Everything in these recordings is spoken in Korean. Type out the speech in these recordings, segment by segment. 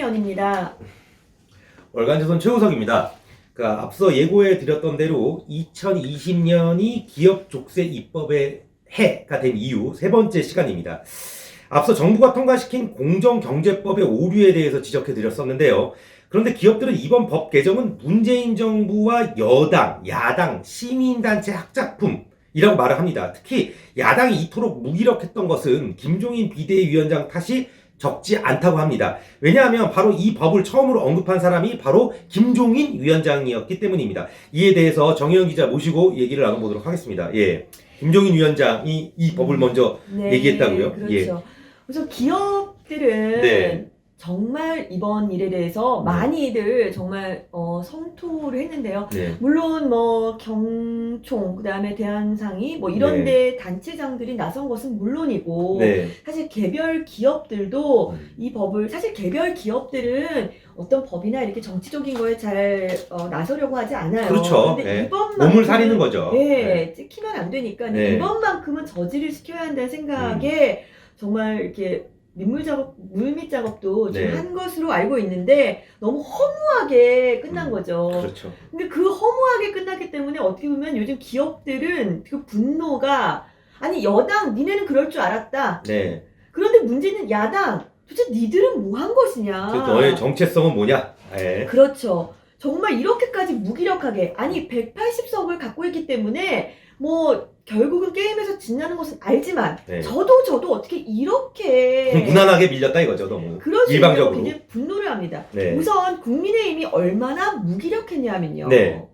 김혜연입니다. 월간조선 최우석입니다. 그러니까 앞서 예고해 드렸던 대로 2020년이 기업 족쇄 입법의 해가 된 이후 세 번째 시간입니다. 앞서 정부가 통과시킨 공정경제법의 오류에 대해서 지적해 드렸었는데요. 그런데 기업들은 이번 법 개정은 문재인 정부와 여당, 야당, 시민단체 학작품이라고 말을 합니다. 특히 야당이 이토록 무기력했던 것은 김종인 비대위원장 탓이 적지 않다고 합니다. 왜냐하면 바로 이 법을 처음으로 언급한 사람이 바로 김종인 위원장이었기 때문입니다. 이에 대해서 정혜영 기자 모시고 얘기를 나눠보도록 하겠습니다. 예. 김종인 위원장이 이 법을 먼저 얘기했다고요? 그렇죠. 예. 그래서 기업들은 네. 정말 이번 일에 대해서 네. 많이들 정말 어, 성토를 했는데요. 네. 물론 뭐 경총 그다음에 대한상이 뭐 이런 데 단체장들이 나선 것은 물론이고 네. 사실 개별 기업들도 음. 이 법을 사실 개별 기업들은 어떤 법이나 이렇게 정치적인 거에 잘 어, 나서려고 하지 않아요. 그렇죠. 근데 네. 이번만큼은 몸을 사리는 거죠. 네, 찍히면 안 되니까 네. 이번만큼은 저지를 시켜야 한다는 생각에 정말 이렇게 민물 작업, 물밑 작업도 지금 네. 한 것으로 알고 있는데 너무 허무하게 끝난 음, 거죠. 그렇죠. 근데 그 허무하게 끝났기 때문에 어떻게 보면 요즘 기업들은 그 분노가 아니 여당 니네는 그럴 줄 알았다. 네. 그런데 문제는 야당 도대체 니들은 뭐 한 것이냐. 그 너의 정체성은 뭐냐? 예. 그렇죠. 정말 이렇게까지 무기력하게 아니 180석을 갖고 있기 때문에 뭐 결국은 게임에서 진다는 것은 알지만 네. 저도 저도 어떻게 이렇게 무난하게 밀렸다 이거죠, 너무. 수 일방적으로. 굉장히 분노를 합니다. 네. 우선 국민의힘이 얼마나 무기력했냐면요. 네.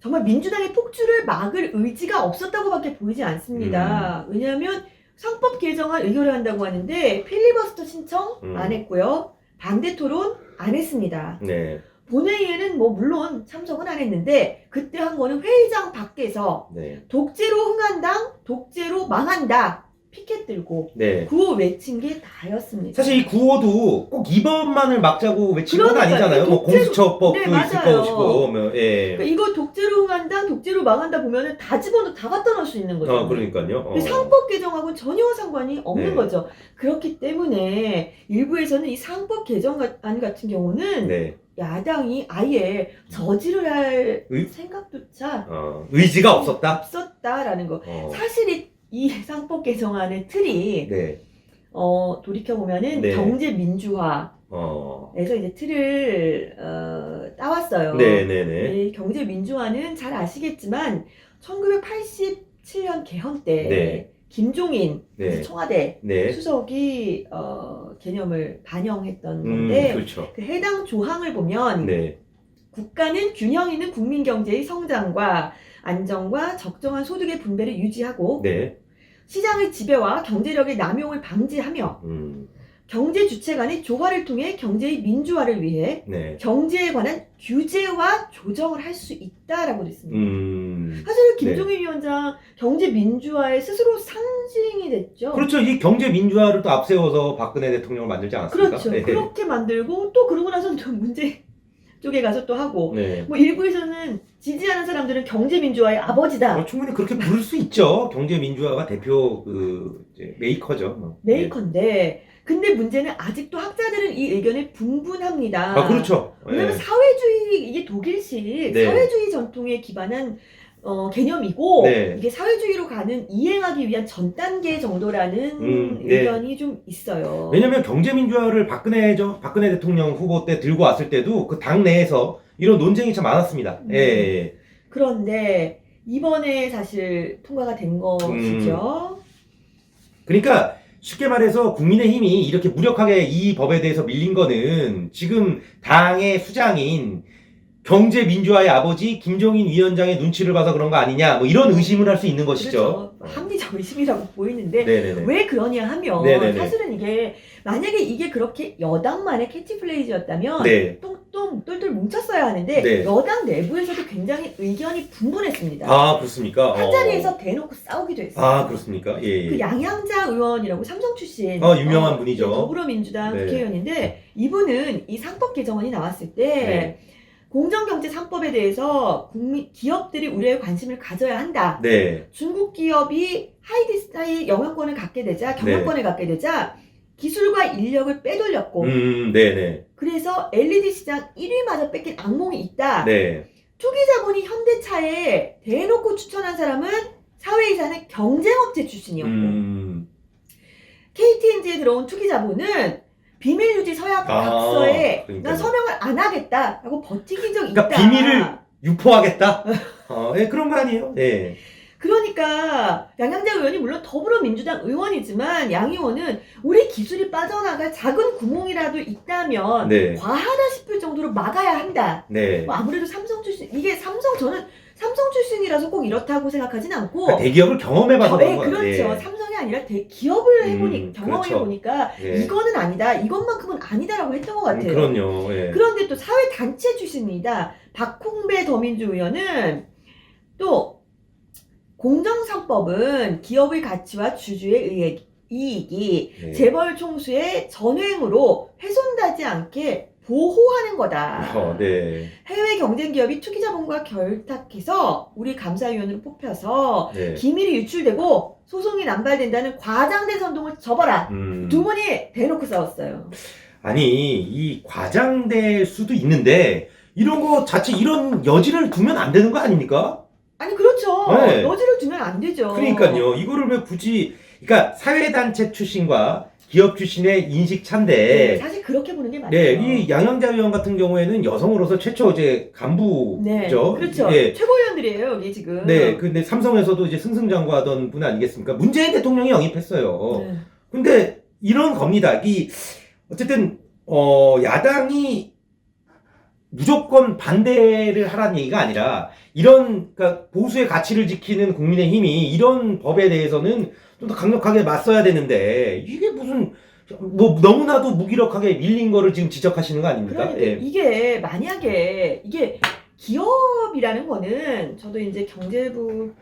정말 민주당의 폭주를 막을 의지가 없었다고밖에 보이지 않습니다. 음. 왜냐하면 상법 개정안 의결을 한다고 하는데 필리버스터 신청 음. 안 했고요. 반대 토론 안 했습니다. 네. 본회의에는 뭐 물론 참석은 안 했는데 그때 한 거는 회의장 밖에서 네. 독재로 흥한당, 독재로 망한다 피켓 들고 네. 구호 외친 게 다였습니다. 사실 이 구호도 꼭 이번만을 막자고 외친 건 그러니까요. 아니잖아요. 뭐 독재로- 공수처법도 네, 있을 맞아요. 것이고, 뭐, 예. 그러니까 이거 독재로 흥한당, 독재로 망한다 보면은 다 집어넣어 다 갖다 넣을 수 있는 거죠. 어, 그러니까요. 어. 상법 개정하고는 전혀 상관이 없는 네. 거죠. 그렇기 때문에 일부에서는 이 상법 개정안 같은 경우는 네. 야당이 아예 저지를 할 의- 생각조차 어, 의지가 없었다? 없었다라는 거. 어. 사실 이, 이 상법 개정안의 틀이 네. 어, 돌이켜 보면은 네. 경제 민주화에서 어. 이제 틀을 어, 따왔어요. 네 네네. 이 경제 민주화는 잘 아시겠지만 1987년 개헌 때 네. 김종인 네. 청와대 네. 수석이 어, 개념을 반영했던 음, 건데 그렇죠. 그 해당 조항을 보면 네. 국가는 균형 있는 국민 경제의 성장과 안정과 적정한 소득의 분배를 유지하고 네. 시장의 지배와 경제력의 남용을 방지하며 음, 경제 주체 간의 조화를 통해 경제의 민주화를 위해 네. 경제에 관한 규제와 조정을 할 수 있다라고 됐습니다. 음. 사실 김종인 위원장 경제 민주화의 스스로 상징이 됐죠. 그렇죠. 이 경제 민주화를 또 앞세워서 박근혜 대통령을 만들지 않았습니까? 그렇죠. 네. 그렇게 만들고 또 그러고 나서 또 문제 쪽에 가서 또 하고 네. 뭐 일부에서는 지지하는 사람들은 경제 민주화의 아버지다. 어, 충분히 그렇게 부를 수 있죠. 경제 민주화가 대표 그 이제 메이커죠. 뭐. 메이커인데 근데 문제는 아직도 학자들은 이 의견에 분분합니다. 네. 아 그렇죠. 왜냐면 예. 사회주의 이게 독일식 네. 사회주의 전통에 기반한 어, 개념이고 네. 이게 사회주의로 가는 이행하기 위한 전 단계 정도라는 음, 네. 의견이 좀 있어요. 왜냐면 경제 민주화를 박근혜 저 박근혜 대통령 후보 때 들고 왔을 때도 그 당 내에서 이런 논쟁이 참 많았습니다. 음. 예, 예. 그런데 이번에 사실 통과가 된 것이죠. 그러니까 쉽게 말해서 국민의힘이 이렇게 무력하게 이 법에 대해서 밀린 거는 지금 당의 수장인 경제 민주화의 아버지 김종인 위원장의 눈치를 봐서 그런 거 아니냐 뭐 이런 의심을 할 수 있는 것이죠. 그렇죠. 합리적 의심이라고 보이는데 네네네. 왜 그러냐 하면 네네네. 사실은 이게 만약에 이게 그렇게 여당만의 캐치플레이즈였다면 네. 똥똥 똘똘 뭉쳤어야 하는데 네. 여당 내부에서도 굉장히 의견이 분분했습니다. 아 그렇습니까? 한 어. 자리에서 대놓고 싸우기도 했어요. 아 그렇습니까? 예. 그 예. 양양자 의원이라고 삼성 출신 어, 유명한 어, 분이죠. 네, 더불어민주당 네. 국회의원인데 이분은 이 상법 개정안이 나왔을 때 네. 공정경제 3법에 대해서 국민 기업들이 우려에 관심을 가져야 한다. 네. 중국 기업이 하이디스타의 영향권을 갖게 되자 경영권을 네. 갖게 되자 기술과 인력을 빼돌렸고 음, 네네. 그래서 LED 시장 1위마저 뺏긴 악몽이 있다. 네. 투기 자본이 현대차에 대놓고 추천한 사람은 사회이사는 경쟁업체 출신이었고 음, KTNG에 들어온 투기 자본은 비밀 유지 서약 아, 각서에 그러니까요. 난 서명을 안 하겠다라고 버티긴 적이 있다. 그러니까 비밀을 유포하겠다? 어, 예, 그런 거 아니에요? 예. 그러니까 양양자 의원이 물론 더불어민주당 의원이지만 양 의원은 우리 기술이 빠져나갈 작은 구멍이라도 있다면 네. 과하다 싶을 정도로 막아야 한다. 네. 뭐 아무래도 삼성 출신 이게 삼성 저는 삼성 출신이라서 꼭 이렇다고 생각하진 않고 그러니까 대기업을 경험해봐서 네, 그런 거예요. 그렇죠. 삼성이 아니라 대, 기업을 해보니 음, 경험해 그렇죠. 보니까 예. 이거는 아니다. 이것만큼은 아니다라고 했던 것 음, 같아요. 그럼요. 예. 그런데 또 사회 단체 출신입니다. 박홍배 더민주 의원은 또 공정상법은 기업의 가치와 주주의 의익, 이익이 네. 재벌 총수의 전횡으로 훼손되지 않게 보호하는 거다. 어, 네. 해외 경쟁 기업이 투기 자본과 결탁해서 우리 감사위원으로 뽑혀서 네. 기밀이 유출되고 소송이 남발된다는 과장된 선동을 접어라. 음. 두 분이 대놓고 싸웠어요. 아니, 이 과장될 수도 있는데, 이런 거 자체, 이런 여지를 두면 안 되는 거 아닙니까? 아니 그렇죠. 네. 여지를 두면 안 되죠. 그러니까요. 이거를 왜 굳이, 그러니까 사회단체 출신과 기업 출신의 인식 네, 차인데, 사실 그렇게 보는 게 맞아요. 네, 이 양양자 의원 같은 경우에는 여성으로서 최초 이제 간부죠. 네, 그렇죠. 예. 최고위원들이에요 여기 지금. 네, 근데 삼성에서도 이제 승승장구하던 분 아니겠습니까? 문재인 대통령이 영입했어요. 네. 근데 이런 겁니다. 이 어쨌든 어 야당이 무조건 반대를 하라는 얘기가 아니라 이런 그러니까 보수의 가치를 지키는 국민의 힘이 이런 법에 대해서는 좀 더 강력하게 맞서야 되는데 이게 무슨 뭐 너무나도 무기력하게 밀린 거를 지금 지적하시는 거 아닙니까? 그러니까 예. 이게 만약에 이게 기업이라는 거는 저도 이제 경제부를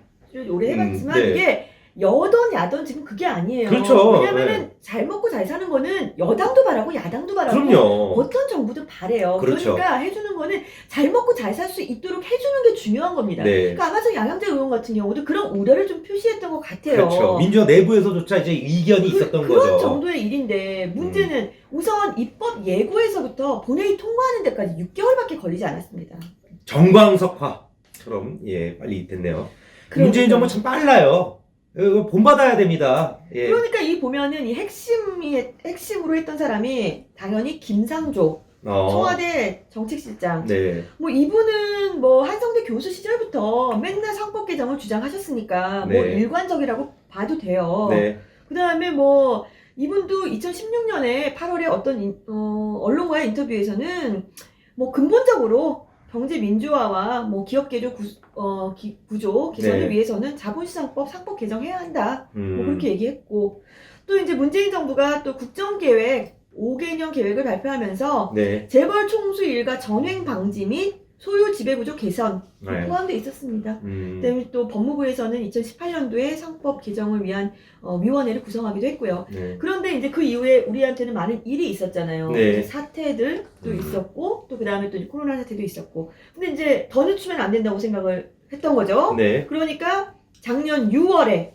오래 해봤지만 음, 네. 이게 여던 야던 지금 그게 아니에요. 그렇죠. 왜냐면은 네. 잘 먹고 잘 사는 거는 여당도 바라고 야당도 바라고 그럼요. 어떤 정부든 바래요. 그렇죠. 그러니까 해주는 거는 잘 먹고 잘 살 수 있도록 해주는 게 중요한 겁니다. 네. 그러니까 아마 저 양양대 의원 같은 경우도 그런 우려를 좀 표시했던 것 같아요. 그렇죠. 민주당 내부에서조차 이제 이견이 그- 있었던 그런 거죠. 음. 정도의 일인데 문제는 우선 입법 예고에서부터 본회의 통과하는 데까지 6개월밖에 걸리지 않았습니다. 정광석화처럼 예 빨리 됐네요. 문재인 정부 참 빨라요. 이거 본받아야 됩니다. 예. 그러니까 이 보면은 이 핵심이 핵심으로 했던 사람이 당연히 김상조 어, 청와대 정책실장. 네. 뭐 이분은 뭐 한성대 교수 시절부터 맨날 상법 개정을 주장하셨으니까 뭐 네. 일관적이라고 봐도 돼요. 네. 그다음에 뭐 이분도 2016년에 8월에 어떤 인- 어, 언론과의 인터뷰에서는 뭐 근본적으로 경제 민주화와 뭐 기업 개조 구, 어, 기- 구조 개선을 네. 위해서는 자본시장법 상법 개정해야 한다. 음, 뭐 그렇게 얘기했고 또 이제 문재인 정부가 또 국정계획 5개년 계획을 발표하면서 네. 재벌 총수 일가 전횡 방지 및 소유 지배구조 개선 네. 포함되어 있었습니다. 음, 그다음에 또 법무부에서는 2018년도에 상법 개정을 위한 어, 위원회를 구성하기도 했고요. 네. 그런데 이제 그 이후에 우리한테는 많은 일이 있었잖아요. 네. 사태들도 음. 있었고 또 그다음에 또 코로나 사태도 있었고. 근데 이제 더 늦추면 안 된다고 생각을 했던 거죠. 네. 그러니까 작년 6월에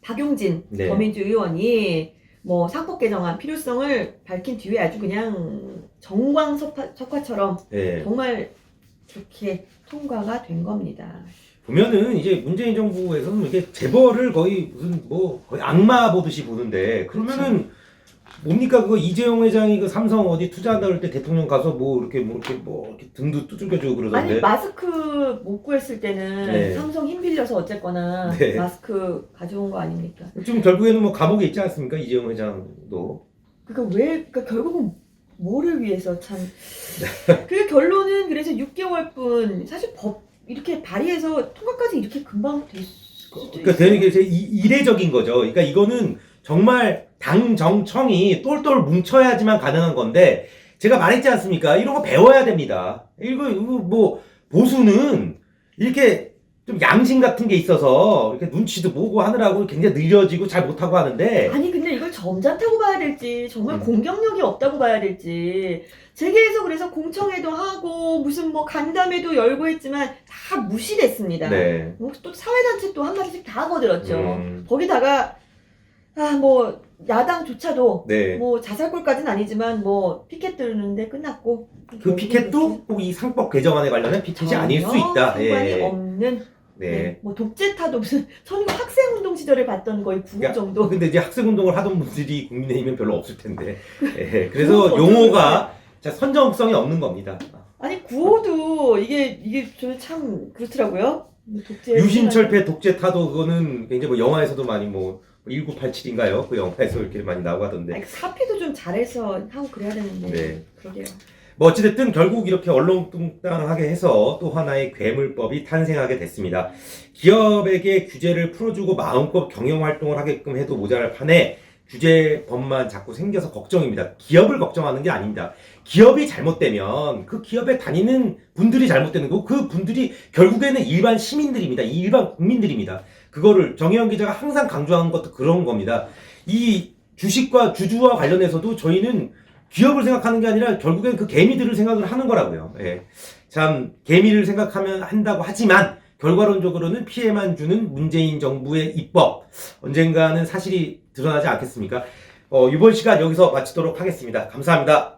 박용진 네. 더민주 의원이 뭐 상법 개정안 필요성을 밝힌 뒤에 아주 그냥 정광 석화 처럼 네. 정말 그렇게 통과가 된 겁니다. 보면은 이제 문재인 정부에서는 이렇게 재벌을 거의 무슨 뭐 거의 악마 보듯이 보는데 그러면은 뭡니까 그거 이재용 회장이 그 삼성 어디 투자한다 그럴 때 대통령 가서 뭐 이렇게 뭐 이렇게 뭐 이렇게 등도 두들겨주고 그러던데 아니 마스크 못 구했을 때는 네. 삼성 힘 빌려서 어쨌거나 네. 마스크 가져온 거 아닙니까? 지금 결국에는 뭐 감옥에 있지 않습니까 이재용 회장도 그러니까 왜 그러니까 결국은 뭐를 위해서 참. 그 결론은 그래서 6개월뿐 사실 법 이렇게 발의해서 통과까지 이렇게 금방 될 수도 그러니까 있어요. 되는 게 이제 이- 이례적인 거죠. 그러니까 이거는 정말 당 정청이 똘똘 뭉쳐야지만 가능한 건데 제가 말했지 않습니까? 이런 거 배워야 됩니다. 이거, 이거 뭐 보수는 이렇게 좀 양심 같은 게 있어서 이렇게 눈치도 보고 하느라고 굉장히 느려지고 잘 못하고 하는데 아니 근데 이걸 점잖다고 봐야 될지 정말 음. 공격력이 없다고 봐야 될지 재계에서 그래서 공청회도 하고 무슨 뭐 간담회도 열고 했지만 다 무시됐습니다. 네. 뭐또 사회단체 또 한마디씩 다 거들었죠. 음, 거기다가 아, 뭐, 야당조차도, 네. 뭐, 자살골까지는 아니지만, 뭐, 피켓 들는데 끝났고. 그 피켓도 꼭 이 상법 개정안에 관련된 피켓이 아닐 수 있다. 상관이 예. 없는, 네. 네. 뭐, 독재 타도 무슨, 선거 학생 운동 시절에 봤던 거의 구호 야, 정도. 근데 이제 학생 운동을 하던 분들이 국민의힘엔 별로 없을 텐데. 예. 그래서 용어가 자, 선정성이 없는 겁니다. 아니, 구호도, 이게, 이게 저는 참, 그렇더라고요. 뭐 독재. 유신철폐 독재 타도 그거는 굉장히 뭐 영화에서도 많이 뭐 1987인가요? 그 영화에서 이렇게 많이 나오고 하던데. 아니, 사피도 좀 잘해서 하고 그래야 되는데. 네. 그러게요. 뭐 어찌됐든 결국 이렇게 얼렁뚱땅하게 해서 또 하나의 괴물법이 탄생하게 됐습니다. 기업에게 규제를 풀어주고 마음껏 경영 활동을 하게끔 해도 모자랄 판에 규제법만 자꾸 생겨서 걱정입니다. 기업을 걱정하는 게 아닙니다. 기업이 잘못되면 그 기업에 다니는 분들이 잘못되는 거고 그 분들이 결국에는 일반 시민들입니다. 이 일반 국민들입니다. 그거를 정혜영 기자가 항상 강조하는 것도 그런 겁니다. 이 주식과 주주와 관련해서도 저희는 기업을 생각하는 게 아니라 결국엔 그 개미들을 생각을 하는 거라고요. 예. 참 개미를 생각하면 한다고 하지만 결과론적으로는 피해만 주는 문재인 정부의 입법 언젠가는 사실이 드러나지 않겠습니까? 어, 이번 시간 여기서 마치도록 하겠습니다. 감사합니다.